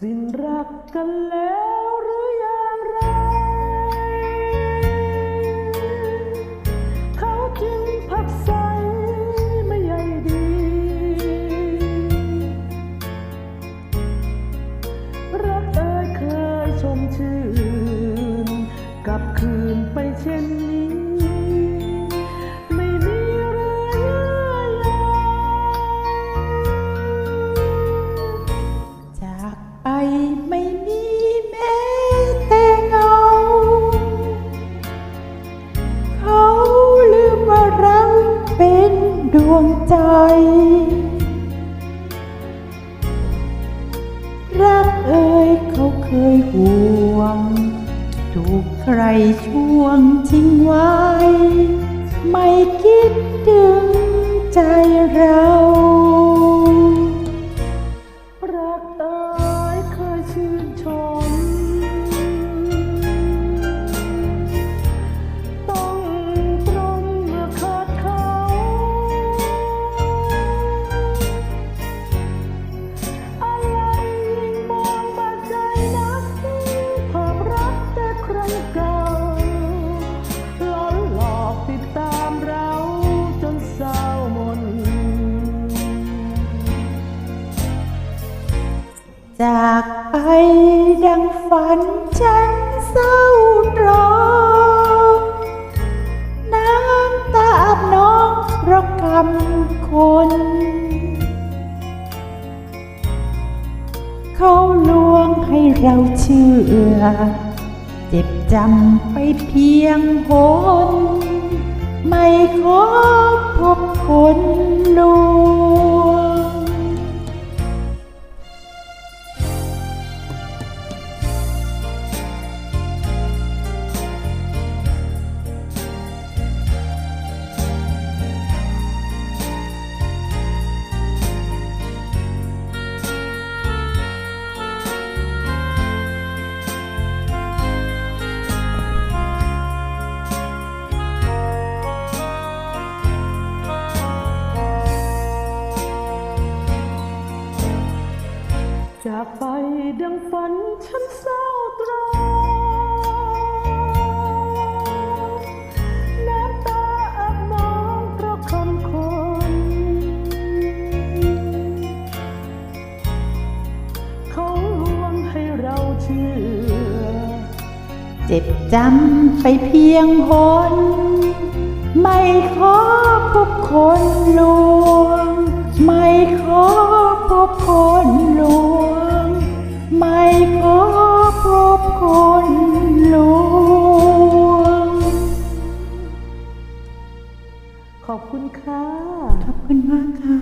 สิ้นรักกันแล้วหรืออย่างไร เขาจึงผักใสไม่ใยดี รักเอ่ยเคยชมชื่น กลับคืนไปเช่น วงใจ รักเอ่ยเขาเคยห่วง ถูกใครช่วงทิ้งไว้ ไม่คิดถึงใจเราากไปดังฝันฉันเศร้าตรอน้ำตาอาบน้องเพราะกรรมคน เขาลวงให้เราเชื่อ เจ็บจำไปเพียงหนไม่ขอพบคนล จากไปดังฝันฉันเศร้าตรอมน้ำตาอาบน้องเพราะคำคน เขาลวงให้เราเชื่อ เจ็บจำไปเพียงหนไม่ขอพบคนล นลวง ขอบคุณค่ะ ขอบคุณมากค่ะ